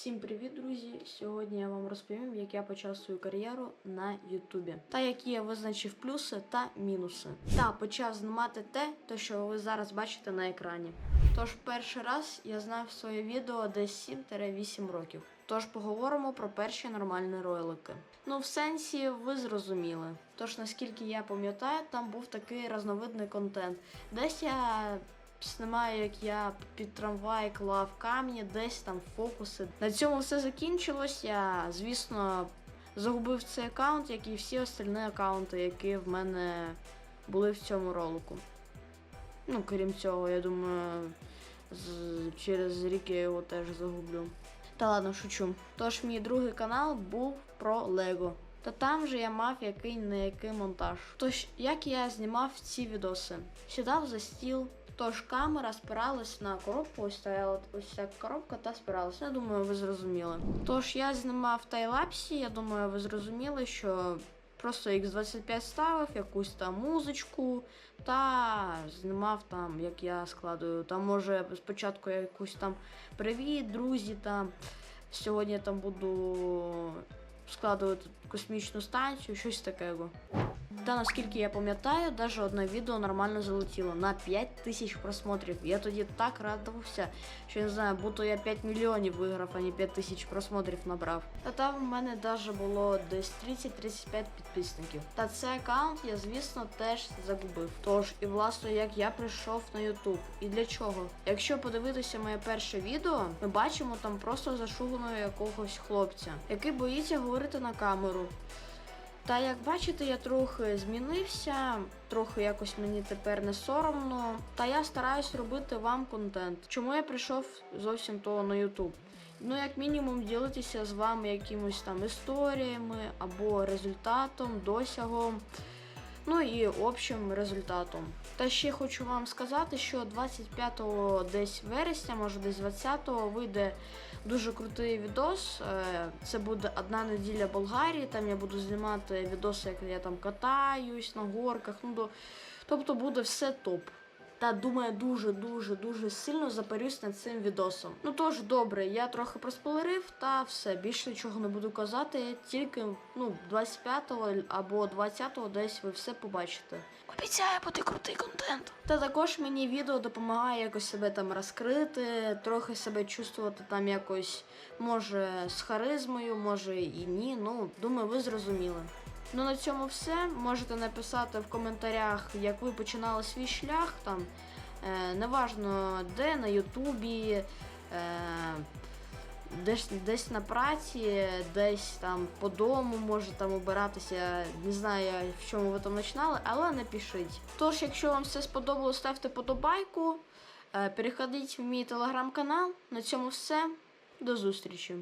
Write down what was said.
Всім привіт, друзі! Сьогодні я вам розповім, як я почав свою кар'єру на Ютубі, та які я визначив плюси та мінуси. Та почав знімати те, то що ви зараз бачите на екрані. Тож перший раз я знав своє відео десь 7-8 років. Тож поговоримо про перші нормальні ролики. Ну, в сенсі, ви зрозуміли. Тож, наскільки я пам'ятаю, там був такий різновидний контент. Десь я знімаю, як я під трамвай клав камні, десь там фокуси. На цьому все закінчилось. Я, звісно, загубив цей аккаунт, як і всі остальні аккаунти, які в мене були в цьому ролику. Ну, крім цього, я думаю, через рік я його теж загублю. Та ладно, шучу. Тож мій другий канал був про Лего. Та там же я мав який не який монтаж. Тож, як я знімав ці відоси? Сідав за стіл, тож камера спиралась на коробку, ось стояла ось ця коробка та спиралась. Я думаю, ви зрозуміли. Тож я знімав тайлапсі, я думаю, ви зрозуміли, що просто X25 ставив, якусь там музичку та знімав там, як я складую. Там може спочатку якусь там привіт, друзі там. Сьогодні я там буду складувати космічну станцію, щось такого. Та наскільки я пам'ятаю, навіть одне відео нормально залетіло на 5 тисяч просмотрів. Я тоді так радувався, що не знаю, будто я 5 мільйонів виграв, а не 5 тисяч просмотрів набрав. Та там в мене навіть було десь 30-35 підписників. Та цей аккаунт я, звісно, теж загубив. Тож, і власне, як я прийшов на YouTube. І для чого? Якщо подивитися моє перше відео, ми бачимо там просто зашуганого якогось хлопця, який боїться говорити на камеру. Та як бачите, я трохи змінився, трохи якось мені тепер не соромно. Та я стараюсь робити вам контент. Чому я прийшов зовсім того на YouTube? Ну, як мінімум, ділитися з вами якимось там історіями або результатом, досягом. Ну і общим результатом. Та ще хочу вам сказати, що 25 десь вересня, може десь 20-го, вийде дуже крутий відос. Е, Це буде одна неділя Болгарії. Там я буду знімати відоси, як я там катаюсь на горках. Ну. Тобто буде все топ. Та думаю, дуже дуже дуже сильно запарюсь над цим відосом. Ну тож добре, я трохи проспойлерив, та все більше нічого не буду казати. Тільки ну 25-го або 20-го десь ви все побачите. Обіцяю бути крутий контент. Та також мені відео допомагає якось себе там розкрити, трохи себе чувствувати там якось, може, з харизмою, може і ні. Ну, думаю, ви зрозуміли. Ну на цьому все. Можете написати в коментарях, як ви починали свій шлях там. Е, неважно де, на Ютубі, е, десь, десь на праці, десь там по дому, може там обиратися. Не знаю, в чому ви там починали, але напишіть. Тож, якщо вам все сподобалось, ставте подобайку. Е, переходіть в мій телеграм-канал. На цьому все. До зустрічі.